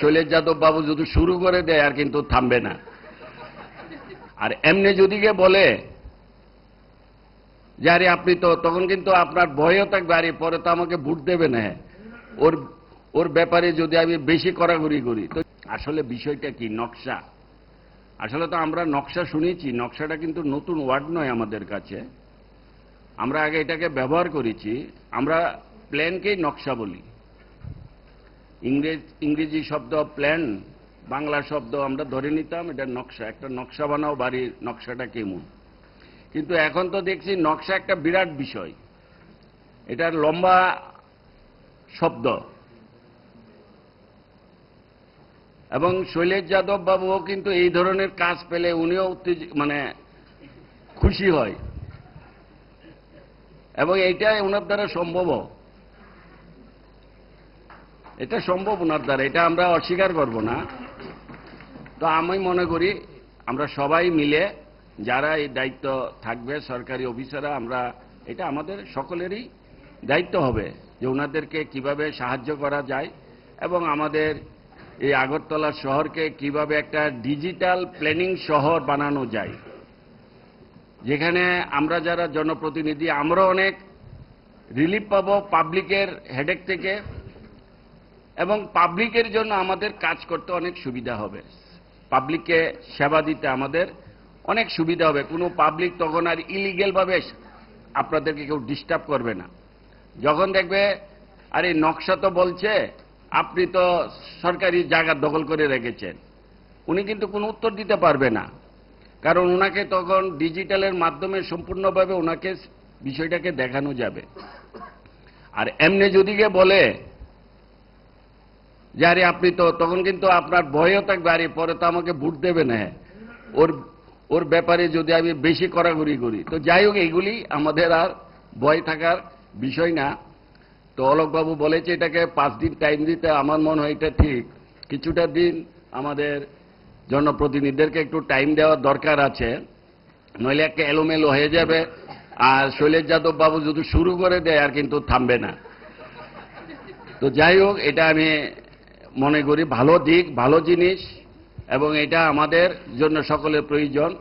শৈলেশ যাদব বাবু যদি শুরু করে দেয় আর কিন্তু থামবে না। আর এমনি যদি কে বলে, যে আরে আপনি তো, তখন কিন্তু আপনার ভয়ও থাকবে, আরে পরে তো আমাকে ভোট দেবে না। ওর ওর ব্যাপারে যদি আমি বেশি কড়াকড়ি করি, তো আসলে বিষয়টা কি? নকশা। আসলে তো আমরা নকশা শুনেছি, নকশাটা কিন্তু নতুন ওয়ার্ড নয় আমাদের কাছে। আমরা আগে এটাকে ব্যবহার করেছি, আমরা প্ল্যানকেই নকশা বলি। ইংরেজ ইংরেজি শব্দ প্ল্যান, বাংলা শব্দ আমরা ধরে নিতাম, এটা নকশা। একটা নকশা বানাও, বাড়ির নকশাটা কেমন। কিন্তু এখন তো দেখছি নকশা একটা বিরাট বিষয়। এটার লম্বা শব্দ। এবং শৈলেশ যাদব বাবুও কিন্তু এই ধরনের কাজ পেলে উনিও উত্তেজ মানে খুশি হয়। এবং এইটাই ওনার দ্বারা সম্ভব এটা সম্ভব ওনার দ্বারা, এটা আমরা অস্বীকার করব না। তো আমি মনে করি আমরা সবাই মিলে যারা এই দায়িত্ব থাকবে, সরকারি অফিসাররা, আমরা এটা আমাদের সকলেরই দায়িত্ব হবে যে ওনাদেরকে কীভাবে সাহায্য করা যায় এবং আমাদের এই আগরতলা শহরকে কীভাবে একটা ডিজিটাল প্ল্যানিং শহর বানানো যায়। যেখানে আমরা যারা জনপ্রতিনিধি আমরা অনেক রিলিফ পাবো পাবলিকের হেডেক থেকে। এবং পাবলিকের জন্য আমাদের কাজ করতে অনেক সুবিধা হবে। পাবলিককে সেবা দিতে আমাদের অনেক সুবিধা হবে। কোনো পাবলিক তখন আর ইলিগেলভাবে আপনাদেরকে কেউ ডিস্টার্ব করবে না। যখন দেখবে, আরে নকশা তো বলছে, আপনি তো সরকারি জায়গা দখল করে রেখেছেন। উনি কিন্তু কোনো উত্তর দিতে পারবে না। কারণ ওনাকে তখন ডিজিটালের মাধ্যমে সম্পূর্ণভাবে ওনাকে বিষয়টাকে দেখানো যাবে। আর এমনি যদি বলে যে আরে আপনি তো, তখন কিন্তু আপনার ভয়ও থাকবে, আরে পরে তো আমাকে ভোট দেবে না। হ্যাঁ ওর ওর ব্যাপারে যদি আমি বেশি কড়াকড়ি করি। তো যাই হোক এইগুলি আমাদের আর ভয় থাকার বিষয় না। তো অলোকবাবু বলেছে, এটাকে পাঁচ দিন টাইম দিতে আমার মনে হয় এটা ঠিক। কিছুটা দিন আমাদের জনপ্রতিনিধিদেরকে একটু টাইম দেওয়ার দরকার আছে। নইলে একটা এলোমেলো হয়ে যাবে। আর শৈলেশ যাদব বাবু যদি শুরু করে দেয়, আর কিন্তু থামবে না। তো যাই হোক, এটা আমি মনে করি ভালো দিক ভালো জিনিস এবং এটা আমাদের জন্য সকলের প্রয়োজন।